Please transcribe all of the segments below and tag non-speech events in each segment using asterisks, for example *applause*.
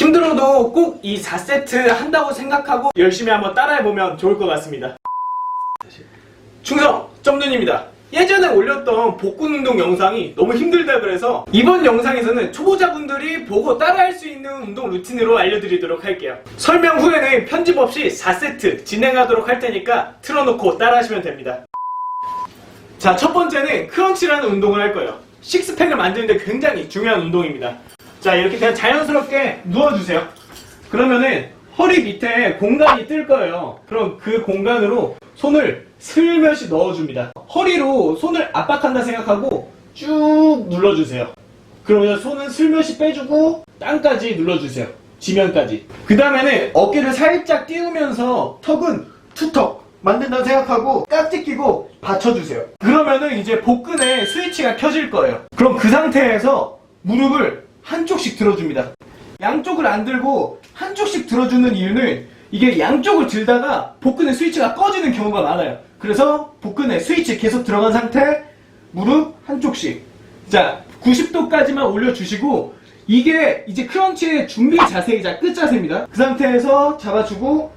힘들어도 꼭 이 4세트 한다고 생각하고 열심히 한번 따라해보면 좋을 것 같습니다. 충성! 점눈입니다. 예전에 올렸던 복근 운동 영상이 너무 힘들다 그래서 이번 영상에서는 초보자분들이 보고 따라할 수 있는 운동 루틴으로 알려드리도록 할게요. 설명 후에는 편집 없이 4세트 진행하도록 할 테니까 틀어놓고 따라하시면 됩니다. 자, 첫 번째는 크런치라는 운동을 할 거예요. 식스팩을 만드는데 굉장히 중요한 운동입니다. 자, 이렇게 그냥 자연스럽게 누워주세요. 그러면은 허리 밑에 공간이 뜰 거예요. 그럼 그 공간으로 손을 슬며시 넣어줍니다. 허리로 손을 압박한다 생각하고 쭉 눌러주세요. 그러면 손은 슬며시 빼주고 땅까지 눌러주세요. 지면까지. 그 다음에는 어깨를 살짝 띄우면서 턱은 투턱 만든다 생각하고 깍지 끼고 받쳐주세요. 그러면은 이제 복근에 스위치가 켜질 거예요. 그럼 그 상태에서 무릎을 한쪽씩 들어줍니다. 양쪽을 안 들고 한쪽씩 들어주는 이유는 이게 양쪽을 들다가 복근의 스위치가 꺼지는 경우가 많아요. 그래서 복근에 스위치 계속 들어간 상태, 무릎 한쪽씩. 자, 90도까지만 올려주시고, 이게 이제 크런치의 준비 자세이자 끝 자세입니다. 그 상태에서 잡아주고,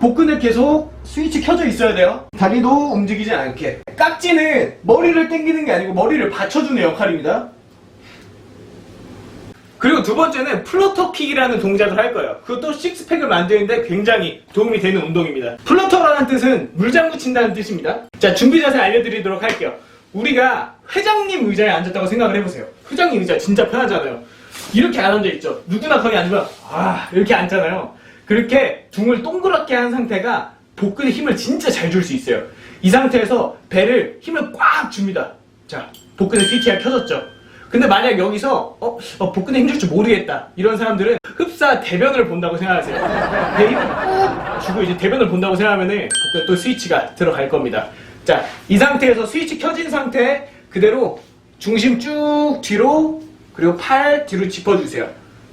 복근을 계속 스위치 켜져 있어야 돼요. 다리도 움직이지 않게. 깍지는 머리를 당기는 게 아니고 머리를 받쳐주는 역할입니다. 그리고 두 번째는 플러터킥이라는 동작을 할 거예요. 그것도 식스팩을 만드는데 굉장히 도움이 되는 운동입니다. 플러터라는 뜻은 물장구 친다는 뜻입니다. 자, 준비 자세 알려드리도록 할게요. 우리가 회장님 의자에 앉았다고 생각을 해보세요. 회장님 의자 진짜 편하잖아요. 이렇게 안 앉아 있죠. 누구나 거기 앉으면, 아, 이렇게 앉잖아요. 그렇게 등을 동그랗게 한 상태가 복근에 힘을 진짜 잘 줄 수 있어요. 이 상태에서 배를 힘을 꽉 줍니다. 자, 복근의 스위치가 켜졌죠. 근데 만약 여기서 어, 어, 복근에 힘줄 줄 모르겠다 이런 사람들은 흡사 대변을 본다고 생각하세요. 배 힘을 꾹 주고 이제 대변을 본다고 생각하면은 또 스위치가 들어갈 겁니다. 자, 이 상태에서 스위치 켜진 상태 그대로 중심 쭉 뒤로 그리고 팔 뒤로 짚어주세요.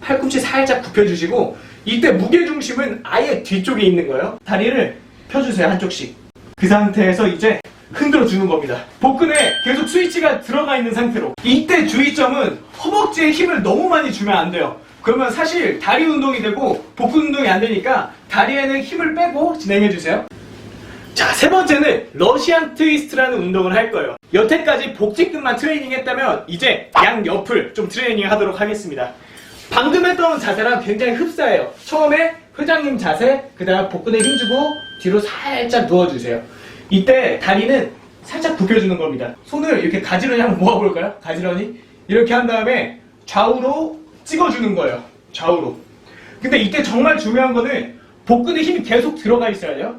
팔꿈치 살짝 굽혀주시고 이때 무게 중심은 아예 뒤쪽에 있는 거예요. 다리를 펴주세요 한쪽씩. 그 상태에서 이제 흔들어 주는 겁니다. 복근에 계속 스위치가 들어가 있는 상태로. 이때 주의점은 허벅지에 힘을 너무 많이 주면 안 돼요. 그러면 사실 다리 운동이 되고 복근 운동이 안 되니까 다리에는 힘을 빼고 진행해 주세요. 자, 세 번째는 러시안 트위스트라는 운동을 할 거예요. 여태까지 복직근만 트레이닝 했다면 이제 양 옆을 좀 트레이닝 하도록 하겠습니다. 방금 했던 자세랑 굉장히 흡사해요. 처음에 회장님 자세, 그 다음 복근에 힘주고 뒤로 살짝 누워주세요. 이때 다리는 살짝 굽혀주는 겁니다. 손을 이렇게 가지런히 한번 모아볼까요? 가지런히. 이렇게 한 다음에 좌우로 찍어주는 거예요. 좌우로. 근데 이때 정말 중요한 거는 복근에 힘이 계속 들어가 있어야 돼요.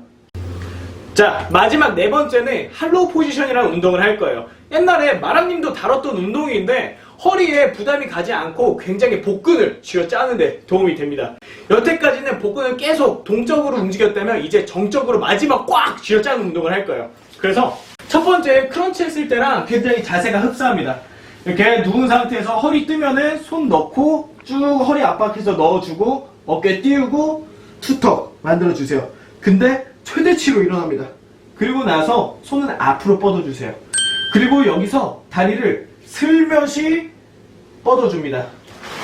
자, 마지막 네 번째는 할로우 포지션이라는 운동을 할 거예요. 옛날에 마람님도 다뤘던 운동인데 허리에 부담이 가지 않고 굉장히 복근을 쥐어 짜는데 도움이 됩니다. 여태까지는 복근을 계속 동적으로 움직였다면 이제 정적으로 마지막 꽉 쥐어 짜는 운동을 할 거예요. 그래서 첫 번째 크런치 했을 때랑 굉장히 자세가 흡사합니다. 이렇게 누운 상태에서 허리 뜨면은 손 넣고 쭉 허리 압박해서 넣어주고 어깨 띄우고 투턱 만들어주세요. 근데 최대치로 일어납니다. 그리고 나서 손은 앞으로 뻗어주세요. 그리고 여기서 다리를 슬며시 뻗어줍니다.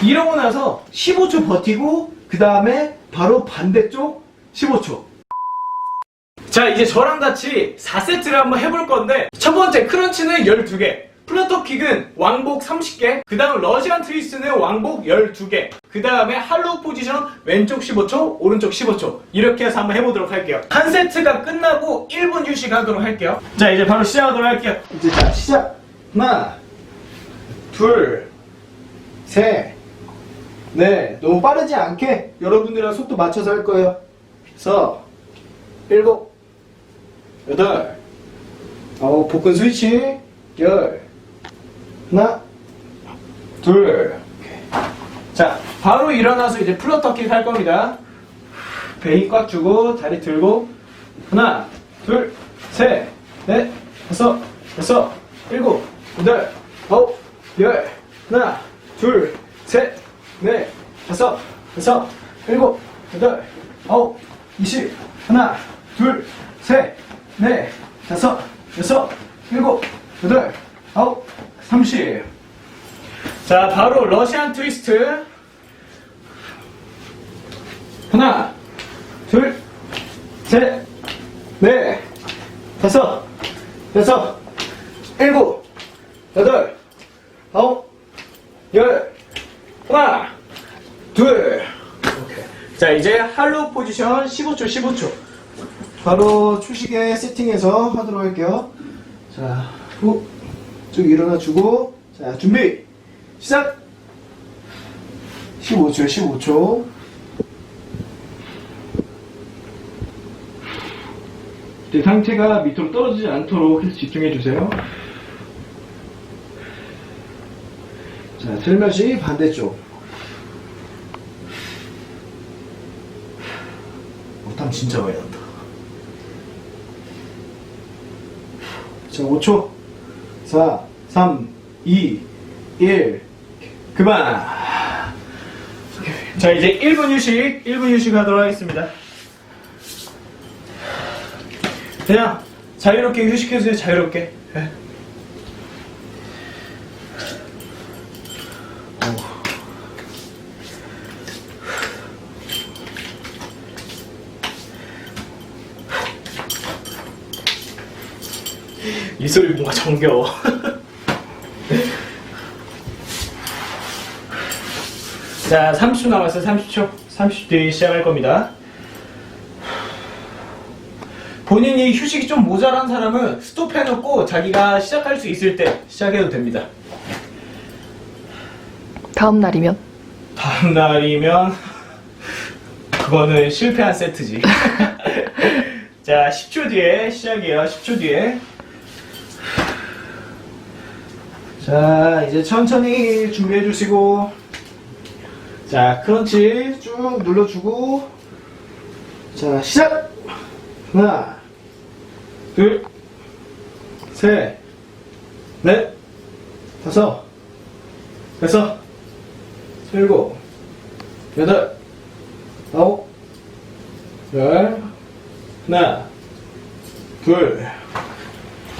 이러고 나서 15초 버티고 그 다음에 바로 반대쪽 15초. 자 이제 저랑 같이 4세트를 한번 해볼 건데 첫 번째 크런치는 12개 플러터킥은 왕복 30개 그 다음 러시안 트위스트는 왕복 12개 그 다음에 할로우 포지션 왼쪽 15초 오른쪽 15초. 이렇게 해서 한번 해보도록 할게요. 한 세트가 끝나고 1분 휴식하도록 할게요. 자 이제 바로 시작하도록 할게요. 이제 자 시작. 하나 둘셋 네, 너무 빠르지 않게 여러분들이랑 속도 맞춰서 할 거예요. 그래서 일곱, 여덟, 아홉, 복근 스위치, 열, 하나, 둘. 자, 바로 일어나서 이제 플러터킥 할 겁니다. 배힘 꽉 주고 다리 들고 하나, 둘, 셋, 넷, 다섯, 여섯, 일곱, 여덟, 아홉, 열, 하나, 둘, 셋, 넷, 다섯, 여섯, 일곱, 여덟, 아홉, 이십, 하나, 둘, 셋, 넷, 다섯, 여섯, 일곱, 여덟, 아홉, 삼십. 자, 바로 러시안 트위스트. 하나, 둘, 셋, 넷, 다섯, 여섯, 일곱, 여덟, 아홉, 열, 하나, 둘. 오케이. 자, 이제 할로우 포지션 15초, 15초. 바로 초식에 세팅해서 하도록 할게요. 자, 후, 쭉 일어나 주고, 자, 준비, 시작! 15초, 15초. 제 상체가 밑으로 떨어지지 않도록 해서 집중해 주세요. 자, 들며시 반대쪽. 어, 땀 진짜 많이 난다. 자, 5초. 4, 3, 2, 1. 그만. 자, 이제 1분 휴식, 1분 휴식 하도록 하겠습니다. 그냥 자유롭게 휴식해주세요, 자유롭게. 네. 이 소리 뭔가 정겨워. 자, 30초 남았어요. 30초. 30초 뒤에 시작할 겁니다. 본인이 휴식이 좀 모자란 사람은 스톱해놓고 자기가 시작할 수 있을 때 시작해도 됩니다. 다음 날이면 다음 날이면 그거는 실패한 세트지. *laughs* 자, 10초 뒤에 시작이에요. 10초 뒤에. 자, 이제 천천히 준비해 주시고, 자, 크런치 쭉 눌러주고, 자, 시작! 하나, 둘, 셋, 넷, 다섯, 여섯, 일곱, 여덟, 아홉, 열, 하나, 둘.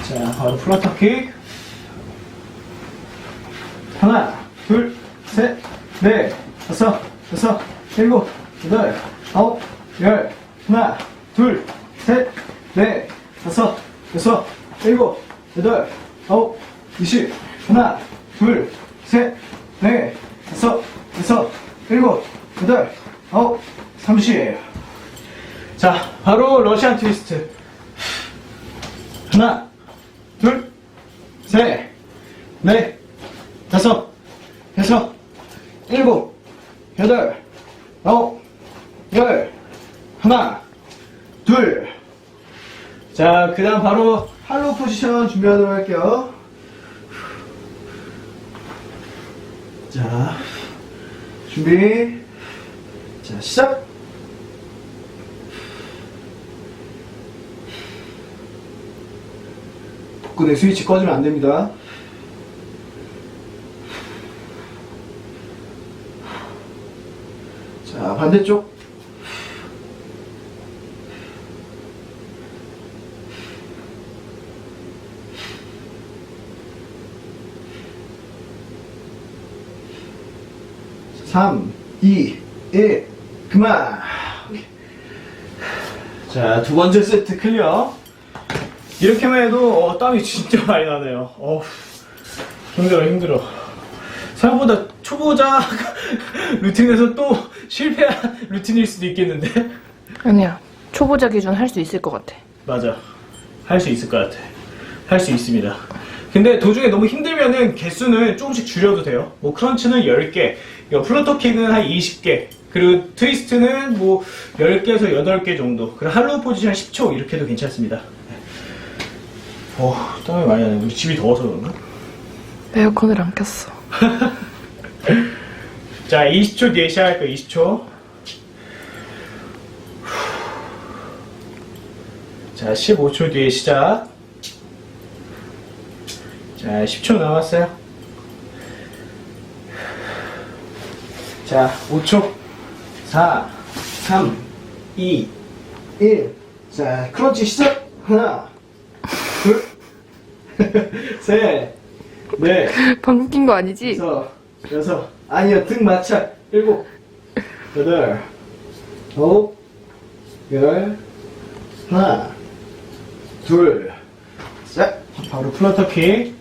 자, 바로 플러터킥. 하나, 둘, 셋, 넷, 다섯, 여섯, 일곱, 여덟, 아홉, 열. 하나, 둘, 셋, 넷, 다섯, 여섯, 일곱, 여덟, 아홉, 이십. 하나, 둘, 셋, 넷, 다섯, 여섯, 일곱, 여덟, 아홉, 삼십. 자, 바로 러시안 트위스트. 하나, 둘, 셋, 넷, 다섯, 여섯, 일곱, 여덟, 아홉, 열, 하나, 둘. 자, 그 다음 바로 할로우 포지션 준비하도록 할게요. 자, 준비. 자, 시작. 복근의 스위치 꺼지면 안 됩니다. 반대쪽. 삼, 이, 일, 그만. 자, 두 번째 세트 클리어. 이렇게만 해도 어, 땀이 진짜 많이 나네요. 어, 힘들어 힘들어. 생각보다 초보자 *laughs* 루틴에서 또 실패한 *laughs* 루틴일 수도 있겠는데. 아니야 초보자 기준 할 수 있을 것 같아 맞아. 할 수 있을 것 같아. 할 수 있습니다. 근데 도중에 너무 힘들면은 개수는 조금씩 줄여도 돼요. 뭐 크런치는 10개, 이거 플로터킥은 한 20개, 그리고 트위스트는 뭐 10개에서 8개 정도, 그리고 할로우 포지션 10초 이렇게 해도 괜찮습니다. 어, 땀이 많이 나네. 우리 집이 더워서 그런가? 에어컨을 안 켰어 *laughs* 자, 20초 뒤에 시작할 거예요, 20초. 자, 15초 뒤에 시작. 자, 10초 남았어요. 자, 5초. 4, 3, 2, 1. 자, 크런치 시작. 하나, 둘, *laughs* 셋, 넷, 방금 낀 거 아니지? 다섯, 여섯. 아니요, 등 마찰. 일곱, 여덟, 아홉, 열, 하나, 둘, 셋. 바로 플러터킥.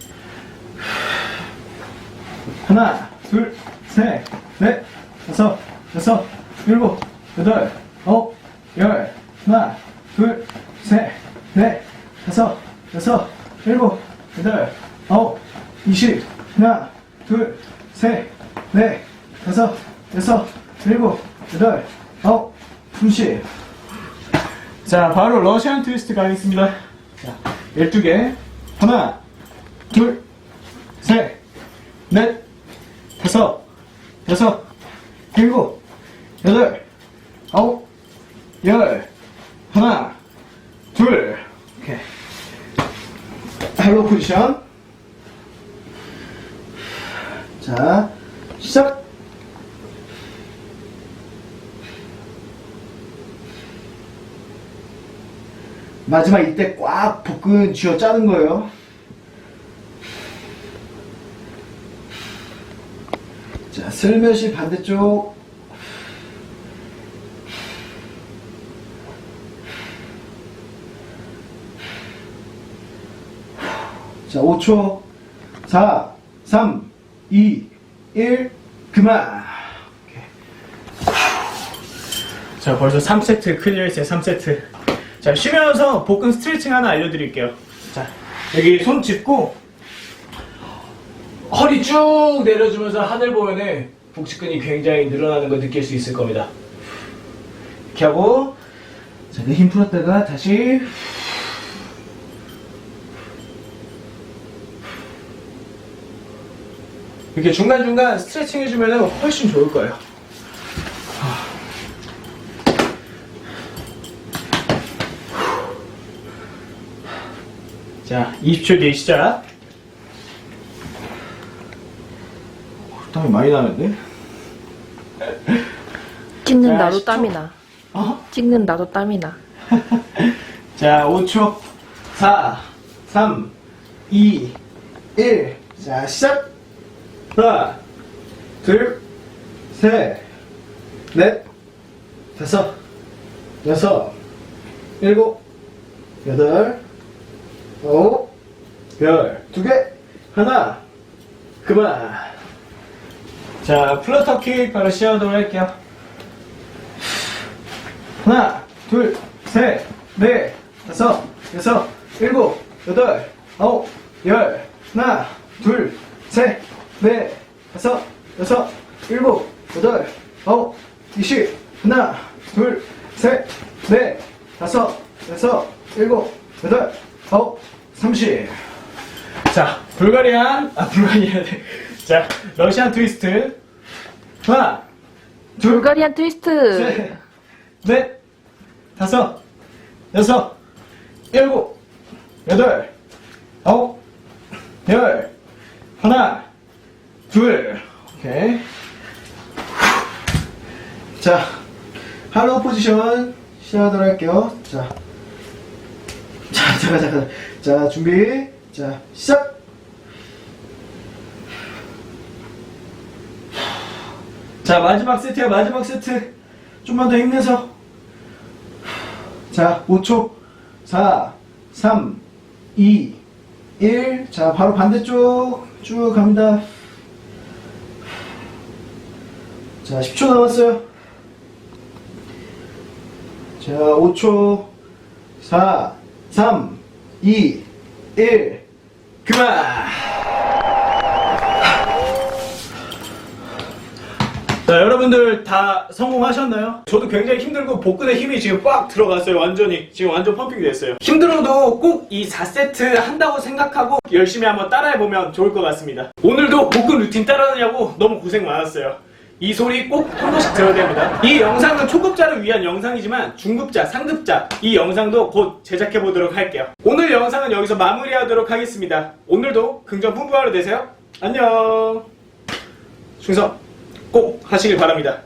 하나, 둘, 셋, 넷, 다섯, 여섯, 일곱, 여덟, 아홉, 열. 하나, 둘, 셋, 넷, 다섯, 여섯, 일곱, 여덟, 아홉, 이십. 하나, 둘, 셋, 넷, 다섯, 여섯, 일곱, 여덟, 아홉, 삼십. 자, 바로 러시안 트위스트 가겠습니다. 자, 12개. 하나, 둘, 셋, 넷, 다섯, 여섯, 일곱, 여덟, 아홉, 열. 하나, 둘. 오케이. 헬로 포지션. 자, 시작. 마지막 이때 꽉 복근 쥐어 짜는 거예요. 자, 슬며시 반대쪽. 자, 5초. 4, 3, 2, 1, 그만. 자, 벌써 3세트 클리어 했어요, 3세트. 자, 쉬면서 복근 스트레칭 하나 알려드릴게요. 자, 여기 손 짚고, 허리 쭉 내려주면서 하늘 보면은 복직근이 굉장히 늘어나는 거 느낄 수 있을 겁니다. 이렇게 하고, 자, 내힘 풀었다가 다시. 이렇게 중간중간 스트레칭 해주면 훨씬 좋을 거예요. 자, 20초 뒤에 시작. 땀이 많이 나는데? *laughs* 찍는 자, 나도 10초. 땀이 나. 어? 찍는 나도 땀이 나. *laughs* 자, 5초. 4, 3, 2, 1. 자, 시작! 하나, 둘, 셋, 넷, 다섯, 여섯, 일곱, 여덟, 아홉, 열. 두 개, 하나, 그만. 자, 플러터 킥 바로 시작하도록 할게요. 하나, 둘, 셋, 넷, 다섯, 여섯, 일곱, 여덟, 아홉, 열. 하나, 둘, 셋, 넷, 다섯, 여섯, 일곱, 여덟, 아홉, 이십. 하나, 둘, 셋, 넷, 다섯, 여섯, 일곱, 여덟, 아홉, 삼십. 자, 불가리안, 아, 불가리안. *laughs* 자, 러시안 트위스트. 하나, 둘, 불가리안 트위스트. 셋, 넷, 다섯, 여섯, 일곱, 여덟, 아홉, 열, 하나, 둘, 오케이. 자, 할로우 포지션 시작하도록 할게요. 자, 자, 잠깐, 잠깐. 자, 준비. 자, 시작! 자, 마지막 세트야, 마지막 세트. 좀만 더 힘내서. 자, 5초. 4, 3, 2, 1. 자, 바로 반대쪽 쭉 갑니다. 자, 10초 남았어요. 자, 5초. 4, 3, 2, 1. 그만! 자, 여러분들 다 성공하셨나요? 저도 굉장히 힘들고 복근에 힘이 지금 빡 들어갔어요. 완전히. 지금 완전 펌핑이 됐어요. 힘들어도 꼭 이 4세트 한다고 생각하고 열심히 한번 따라해보면 좋을 것 같습니다. 오늘도 복근 루틴 따라하느냐고 너무 고생 많았어요. 이 소리 꼭 한 번씩 들어야 됩니다. 이 영상은 초급자를 위한 영상이지만 중급자, 상급자 이 영상도 곧 제작해 보도록 할게요. 오늘 영상은 여기서 마무리하도록 하겠습니다. 오늘도 긍정 풍부한 하루 되세요. 안녕. 충성 꼭 하시길 바랍니다.